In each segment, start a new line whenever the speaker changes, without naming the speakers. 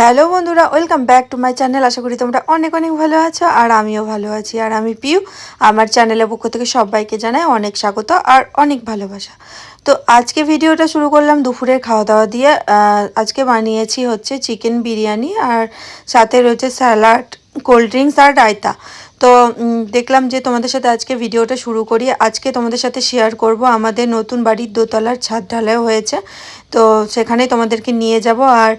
Hello বন্ধুরা, welcome back to my channel. আশা করি তোমরা অনেক অনেক ভালো আছো আর আমিও ভালো আছি। আর আমি পিউ, আমার চ্যানেলের পক্ষ থেকে সবাইকে জানাই অনেক স্বাগত আর অনেক ভালোবাসা। তো আজকে ভিডিওটা শুরু করলাম দুপুরের খাওয়া দাওয়া দিয়ে আজকে বানিয়েছি হচ্ছে চিকেন বিরিয়ানি আর সাথে রয়েছে স্যালাড, কোল্ড ড্রিঙ্কস আর রায়তা। তো দেখলাম যে তোমাদের সাথে আজকে ভিডিওটা শুরু করি। আজকে তোমাদের সাথে শেয়ার করব আমাদের নতুন বাড়ির দোতলার ছাদ ঢালাই হয়েছে। তো সেখানে তোমাদেরকে নিয়ে যাব আর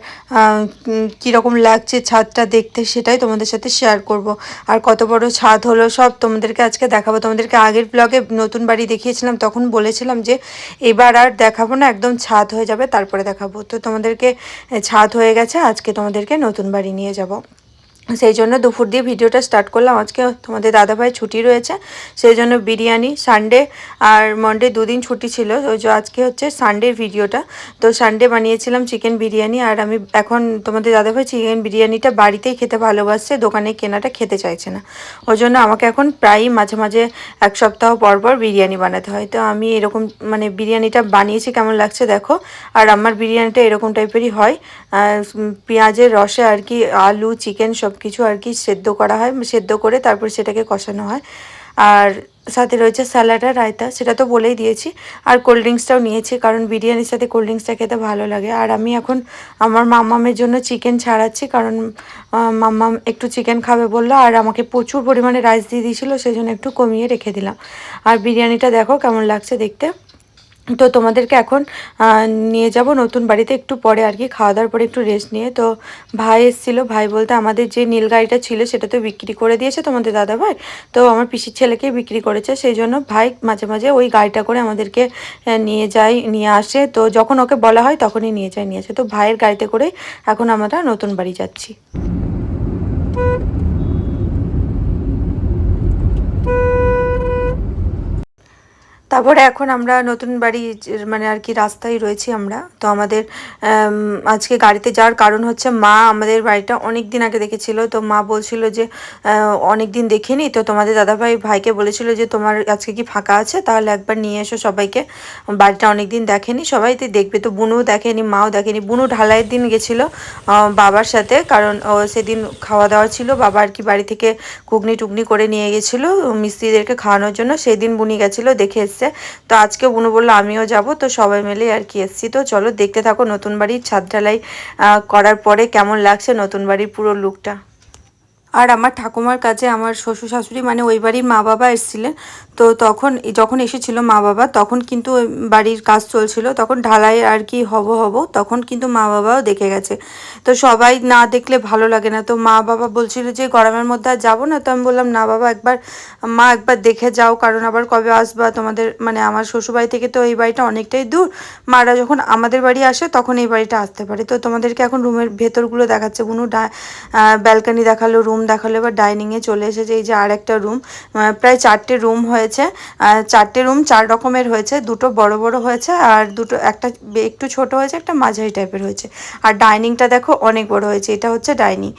কীরকম লাগছে ছাদটা দেখতে সেটাই তোমাদের সাথে শেয়ার করব। আর কত বড় ছাদ হলো সব তোমাদেরকে আজকে দেখাবো। তোমাদেরকে আগের ব্লগে নতুন বাড়ি দেখিয়েছিলাম, তখন বলেছিলাম যে এবার আর দেখাবো না, একদম ছাদ হয়ে যাবে, তারপরে দেখাবো। তো, তোমাদেরকে ছাদ হয়ে গেছে, আজকে তোমাদেরকে নতুন বাড়ি নিয়ে যাব। সেই জন্য দুপুর দিয়ে ভিডিওটা স্টার্ট করলাম। আজকে তোমাদের দাদাভাই ছুটি রয়েছে, সেই জন্য বিরিয়ানি সানডে আর মন্ডে দুদিন ছুটি ছিল। ওই যে আজকে হচ্ছে সানডের ভিডিওটা। তো সানডে বানিয়েছিলাম চিকেন বিরিয়ানি আর আমি এখন তোমাদের দাদাভাই চিকেন বিরিয়ানিটা বাড়িতেই খেতে ভালোবাসছে, দোকানে কেনাটা খেতে চাইছে না। ওই জন্য আমাকে এখন প্রায়ই মাঝে মাঝে এক সপ্তাহ পর পর বিরিয়ানি বানাতে হয়। তো আমি এরকম মানে বিরিয়ানিটা বানিয়েছি, কেমন লাগছে দেখো। আর আমার বিরিয়ানিটা এরকম টাইপেরই হয়। পেঁয়াজের রসে আর কি আলু চিকেন সব কিছু আর কি সেদ্ধ করা হয়, সেদ্ধ করে তারপর সেটাকে কষানো হয়। আর সাথে রয়েছে স্যালাড আর রায়তা, সেটা তো বলেই দিয়েছি। আর কোল্ড ড্রিঙ্কসটাও নিয়েছি, কারণ বিরিয়ানির সাথে কোল্ড ড্রিঙ্কসটা খেতে ভালো লাগে। আর আমি এখন আমার মাম্মামের জন্য চিকেন ছাড়াচ্ছি, কারণ মাম্মাম একটু চিকেন খাবে বলল, আর আমাকে প্রচুর পরিমাণে রাইস দিয়ে দিয়েছিলো সেই জন্য একটু কমিয়ে রেখে দিলাম। আর বিরিয়ানিটা দেখো কেমন লাগছে দেখতে। তো তোমাদেরকে এখন নিয়ে যাব নতুন বাড়িতে একটু পরে আর কি খাওয়া দাওয়ার পরে একটু রেস্ট নিয়ে। তো ভাই এসেছিল, ভাই বলতে আমাদের যে নীল গাড়িটা ছিল সেটা তো বিক্রি করে দিয়েছে তোমাদের দাদা ভাই তো আমার পিসির ছেলেকেই বিক্রি করেছে, সেই জন্য ভাই মাঝে মাঝে ওই গাড়িটা করে আমাদেরকে নিয়ে যায়, নিয়ে আসে। তো যখন ওকে বলা হয় তখনই নিয়ে যায়, নিয়ে আসে। তো ভাইয়ের গাড়িতে করেই এখন আমরা নতুন বাড়ি যাচ্ছি। তারপরে এখন আমরা নতুন বাড়ি মানে আর কি রাস্তায় রয়েছি আমরা। তো আমাদের আজকে গাড়িতে যাওয়ার কারণ হচ্ছে মা আমাদের বাড়িটা অনেক দিন আগে দেখেছিল। তো মা বলছিল যে অনেক দিন দেখিনি। তো তোমাদের দাদাভাই ভাইকে বলেছিল যে, তোমার আজকে কি ফাঁকা আছে? তাহলে একবার নিয়ে এসো সবাইকে। বাড়িটা অনেক দিন দেখেনি। সবাই তো দেখবে তো, বুনুও দেখেনি, মাও দেখেনি। বুনু ঢালাইয়ের দিন গেছিল বাবার সাথে। কারণ সেদিন খাওয়া দাওয়া ছিল। বাবা আর কি বাড়ি থেকে ঘুগনি টুগনি করে নিয়ে গেছিল, মিস্ত্রিদেরকে খাওয়ানোর জন্য। সেদিন বুনি গেছিল, দেখে এসছে। তো আজকে বুনু বলল, আমিও যাব। তো সবাই মিলে আর কি এসছি। তো চলো দেখতে থাকো নতুন বাড়ির ছাদ ঢালাই করার পরে কেমন লাগছে নতুন বাড়ির পুরো লুকটা আর আমার ঠাকুমার কাছে আমার শ্বশুর শাশুড়ি মানে ওই বাড়ির মা বাবা এসেছিলেন। তো তখন যখন এসেছিল মা বাবা, তখন কিন্তু বাড়ির কাজ চলছিল। তখন ঢালাই আর কি হব হব, তখন কিন্তু মা বাবাও দেখে গেছে। তো সবাই না দেখলে ভালো লাগে না। তো মা বাবা বলছিল যে, গরমের মধ্যে আর যাব না? তো আমি বললাম, না বাবা, একবার, মা একবার দেখে যাও। কারণ আবার কবে আসবা? তোমাদের মানে আমার শ্বশুরবাড়ি থেকে তো এই বাড়িটা অনেকটাই দূর। মারা যখন আমাদের বাড়ি আসে, তখন এই বাড়িটা আসতে পারে। তো তোমাদেরকে এখন রুমের ভেতরগুলো দেখাচ্ছে। বুনু ব্যালকানি দেখাল, রুম দেখাল, এবার ডাইনিংয়ে চলে এসেছে। এই যে আর একটা রুম প্রায় চারটে রুম হয়েছে। চারটে রুম চার রকমের হয়েছে। দুটো বড় বড় হয়েছে আর দুটো, একটা একটু ছোট হয়েছে, একটা মাঝারি টাইপের হয়েছে। আর ডাইনিংটা দেখো অনেক বড় হয়েছে। এটা হচ্ছে ডাইনিং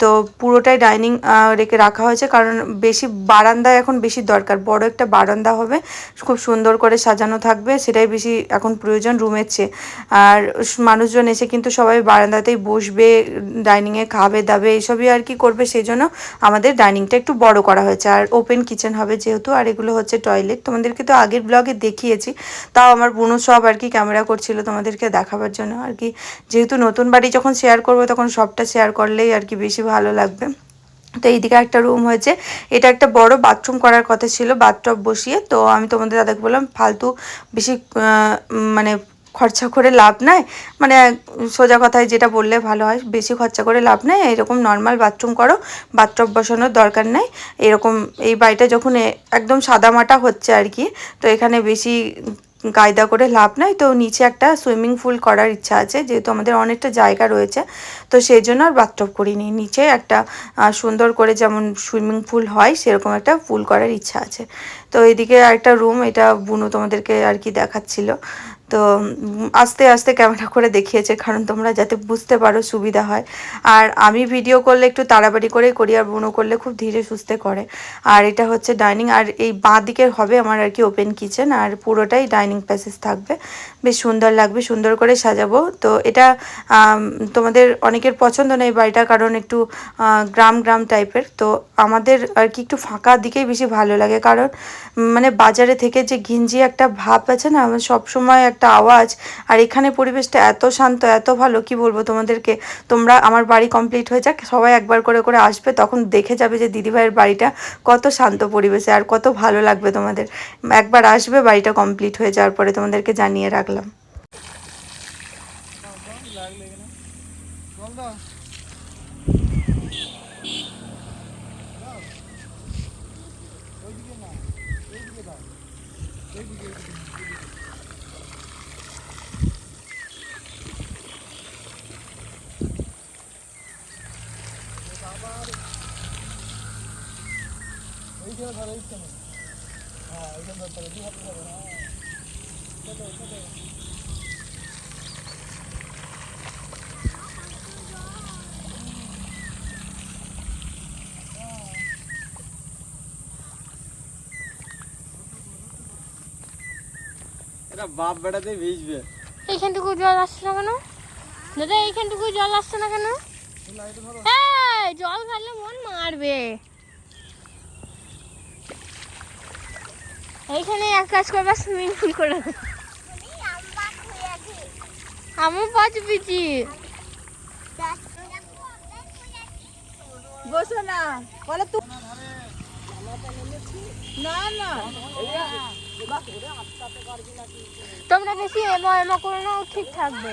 তো পুরোটাই ডাইনিং রেখে রাখা হয়েছে কারণ বেশি বারান্দা এখন বেশি দরকার। বড় একটা বারান্দা হবে, খুব সুন্দর করে সাজানো থাকবে, সেটাই বেশি এখন প্রয়োজন রুমের চেয়ে। আর মানুষজন এসে কিন্তু সবাই বারান্দাতেই বসবে ডাইনিংয়ে খাবে, দাবে এইসবই আর কি করবে সেই জন্য আমাদের ডাইনিংটা একটু বড় করা হয়েছে। আর ওপেন কিচেন হবে যেহেতু, আর এগুলো হচ্ছে টয়লেট তোমাদেরকে তো আগের ব্লগে দেখিয়েছি, তাও আমার বোনও সব আর কি ক্যামেরা করছিল তোমাদেরকে দেখাবার জন্য। আর কি যেহেতু নতুন বাড়ি যখন শেয়ার করব, তখন সবটা শেয়ার করলেই আর কি বেশি ভালো লাগবে। তো এইদিকে একটা রুম হয়েছে। এটা একটা বড় বাথরুম করার কথা ছিল বাথটব বসিয়ে। তো আমি তোমাদের দাদাকে বললাম, ফালতু বেশি মানে খরচা করে লাভ নাই। মানে সোজা কথায় যেটা বললে ভালো হয়, বেশি খরচা করে লাভ নাই, এরকম নর্মাল বাথরুম করো বাথটব বসানোর দরকার নেই। এরকম এই বাড়িটা যখন একদম সাদামাটা হচ্ছে আর কি, তো এখানে বেশি কায়দা করে লাভ নাই। তো নিচে একটা সুইমিং পুল করার ইচ্ছা আছে, যেহেতু আমাদের অনেকটা জায়গা রয়েছে, তো সেই জন্য আর বাথটব করিনি। নিচে একটা সুন্দর করে যেমন সুইমিং পুল হয়, সেরকম একটা পুল করার ইচ্ছা আছে। তো এদিকে একটা রুম এটা বুনু তোমাদেরকে আর কি দেখাচ্ছিল। তো আস্তে আস্তে ক্যামেরা করে দেখিয়েছে, কারণ তোমরা যাতে বুঝতে পারো সুবিধা হয়। আর আমি ভিডিও করলে একটু তাড়াতাড়ি করেই করি, আর বুনো করলে খুব ধীরে সুস্থে করে। আর এটা হচ্ছে ডাইনিং আর এই বাঁ দিকের হবে আমার আর কি ওপেন কিচেন আর পুরোটাই ডাইনিং প্যাসেজ থাকবে। বেশ সুন্দর লাগবে, সুন্দর করে সাজাবো। তো এটা তোমাদের অনেকের পছন্দ নেই বাড়িটা, কারণ একটু গ্রাম গ্রাম টাইপের তো আমাদের আর কি একটু ফাঁকা দিকেই বেশি ভালো লাগে, কারণ মানে বাজারে থেকে যে ঘিঞ্জি একটা ভাব আছে না আমার সবসময় একটা আওয়াজ। আর এখানে পরিবেশটা এত শান্ত, এত ভালো, কি বলব তোমাদেরকে? তোমরা আমার বাড়ি কমপ্লিট হয়ে যাক, সবাই একবার করে করে আসবে, তখন দেখে যাবে যে দিদিভাইয়ের বাড়িটা কত শান্ত পরিবেশে আর কত ভালো লাগবে তোমাদের। একবার আসবে, বাড়িটা কমপ্লিট হয়ে যাওয়ার পরে তোমাদেরকে জানিয়ে রাখলাম।
এটা বাপ বেড়াতে ভিজবে।
এইখানটুকু জল আসছে না কেন? দাদা এইখানটুকু জল আসছে না কেন? এই, জল খাইলে মন মারবে। এইখানে এক কাজ করবা সুইমিং পুল করে পাঁচ পিচি
বসো না বলো তো। না না।
তোমরা বেশি এমা এমা করে নাও ঠিক থাকবে।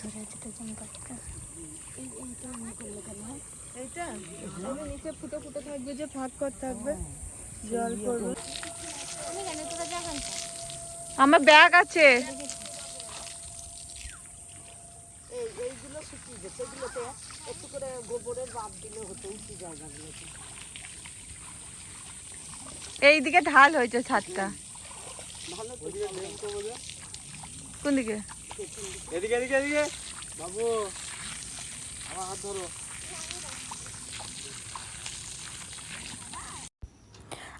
ধরে আছে তো জামগাছটা
এইটা আমি নিচে ফুটো ফুটো থাকবে যে ফাঁক কর থাকবে। জল পড়বে।
আমি কেন তোরা যাবেন
আমার ব্যাগ আছে। এইদিকে ঢাল হয়েছে ছাদটা। কোন দিকে
এদিকে এদিকে এদিকে। বাবু আমার হাত ধরো।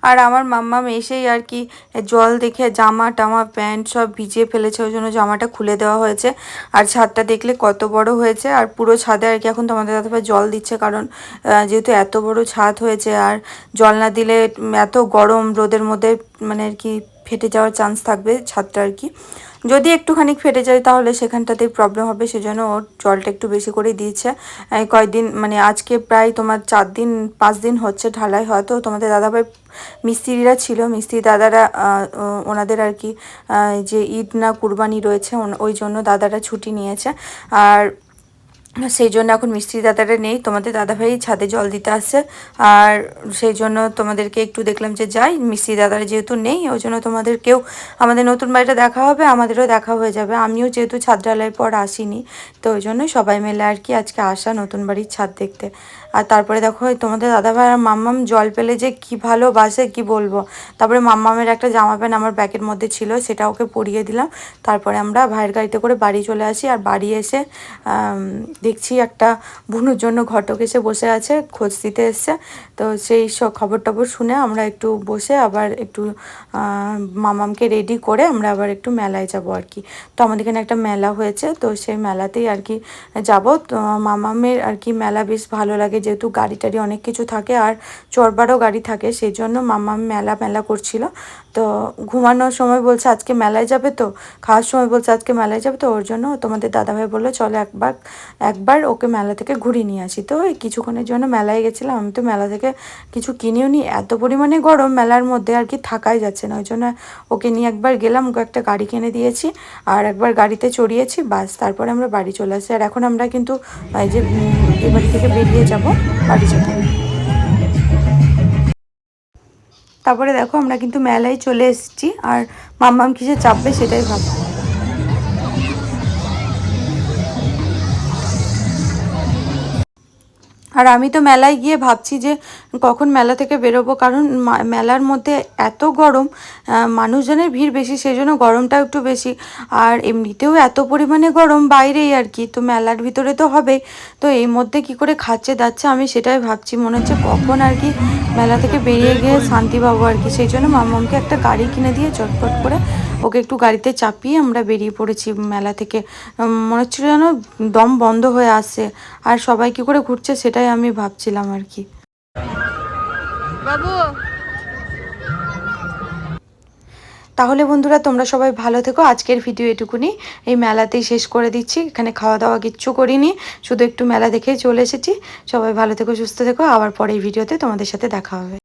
আর আমার মাম্মাম এসেই আর কি জল দেখে জামা টামা প্যান্ট সব ভিজিয়ে ফেলেছে ওই জন্য জামাটা খুলে দেওয়া হয়েছে। আর ছাদটা দেখলে কত বড় হয়েছে। আর পুরো ছাদে আর কি এখন তোমাদের দাদাভাই জল দিচ্ছে কারণ যেহেতু এত বড় ছাদ হয়েছে আর জল না দিলে এত গরম রোদের মধ্যে মানে আর কি ফেটে যাওয়ার চান্স থাকবে ছাদটা আর কি। যদি একটুখানি ফেটে যায় তাহলে সেখানটাতেই প্রবলেম হবে, সেজন্য ওর জলটা একটু বেশি করে দিয়েছে। কয়েকদিন মানে আজকে প্রায় তোমার চার দিন, পাঁচ দিন হচ্ছে ঢালাই হয়তো তোমাদের দাদাভাই মিস্ত্রিরা ছিল, মিস্ত্রি দাদারা ওনাদের আর কি যে ঈদ না কুরবানি রয়েছে ওই জন্য দাদারা ছুটি নিয়েছে। আর সেই জন্য এখন মিস্ত্রি দাদাটা নেই। তোমাদের দাদাভাই ছাদে জল দিতে আসছে। আর সেই জন্য তোমাদেরকে একটু দেখলাম যে যাই, মিস্ত্রি দাদারা যেহেতু নেই, ওই জন্য তোমাদেরকেও আমাদের নতুন বাড়িটা দেখা হবে, আমাদেরও দেখা হয়ে যাবে। আমিও যেহেতু ছাদ ঢালাইয়ের পর আসিনি, তো ওই জন্যই সবাই মিলে আর কি আজকে আসা নতুন বাড়ির ছাদ দেখতে। আর তারপরে দেখো তোমাদের দাদাভাই আর মাম্মাম জল পেলে যে কি ভালোবাসে, কি বলব? তারপরে মাম্মামের একটা জামা প্যান্ট আমার ব্যাগের মধ্যে ছিল, সেটা ওকে পরিয়ে দিলাম। তারপরে আমরা ভাইয়ের গাড়িতে করে বাড়ি চলে আসি আর বাড়ি এসে দেখছি একটা বুনুর জন্য ঘটক এসে বসে আছে, খোঁজ দিতে এসছে। তো সেই সব খবর টবর শুনে আমরা একটু বসে আবার একটু মামামকে রেডি করে আমরা আবার একটু মেলায় যাব আর কি। তো আমাদের এখানে একটা মেলা হয়েছে, তো সেই মেলাতেই আর কি যাব। তো মামামের আর কি মেলা বেশ ভালো লাগে যেহেতু গাড়ি টাড়ি অনেক কিছু থাকে আর চরবারও গাড়ি থাকে সেই জন্য মামাম মেলা মেলা করছিল। তো ঘুমানোর সময় বলছে আজকে মেলায় যাবে তো? খাওয়ার সময় বলছে আজকে মেলায় যাবে তো? ওর জন্য তোমাদের দাদাভাই বলল চলো একবার একবার ওকে মেলা থেকে ঘুরিয়ে নিয়ে আসি। তো এই কিছুক্ষণের জন্য মেলায় গেছিলাম। আমি তো মেলা থেকে কিছু কিনেও নি এত পরিমাণে গরম মেলার মধ্যে আর কি থাকাই যাচ্ছে না। ওই জন্য ওকে নিয়ে একবার গেলাম ওকে একটা গাড়ি কিনে দিয়েছি আর একবার গাড়িতে চড়িয়েছি বাস। তারপরে আমরা বাড়ি চলে আসি। আর এখন আমরা কিন্তু এই যে উম, এ বাড়ি থেকে বেরিয়ে যাব। তারপরে দেখো আমরা কিন্তু মেলায় চলে এসেছি আর মাম্মাম কিসে চাপবে সেটাই ভাবছি। আর আমি তো মেলায় গিয়ে ভাবছি যে কখন মেলা থেকে বেরোবো, কারণ মেলার মধ্যে এত গরম মানুষজনের ভিড় বেশি সেই জন্য গরমটাও একটু বেশি। আর এমনিতেও এত পরিমাণে গরম বাইরেই আর কি, তো মেলার ভিতরে তো হবেই তো এই মধ্যে কি করে খাচ্ছে দাচ্ছে আমি সেটাই ভাবছি। মনে হচ্ছে কখন আর কি মেলা থেকে বেরিয়ে গিয়ে শান্তি পাবো আর কি, সেই জন্য মামামকে একটা গাড়ি কিনে দিয়ে চটপট করে ওকে একটু গাড়িতে চাপিয়ে আমরা বেরিয়ে পড়েছি মেলা থেকে। মনে হচ্ছিল যেন দম বন্ধ হয়ে আসছে আর সবাই কি করে ঘুরছে সেটাই আমি ভাবছিলাম আর কি।
বাবু।
তাহলে বন্ধুরা তোমরা সবাই ভালো থেকো। আজকের ভিডিও এটুকুনি। এই মেলাতেই শেষ করে দিচ্ছি। এখানে খাওয়া দাওয়া কিচ্ছু করিনি। শুধু একটু মেলা দেখেই চলে এসেছি। সবাই ভালো থেকো সুস্থ থেকো। আবার পরে এই ভিডিওতে তোমাদের সাথে দেখা হবে।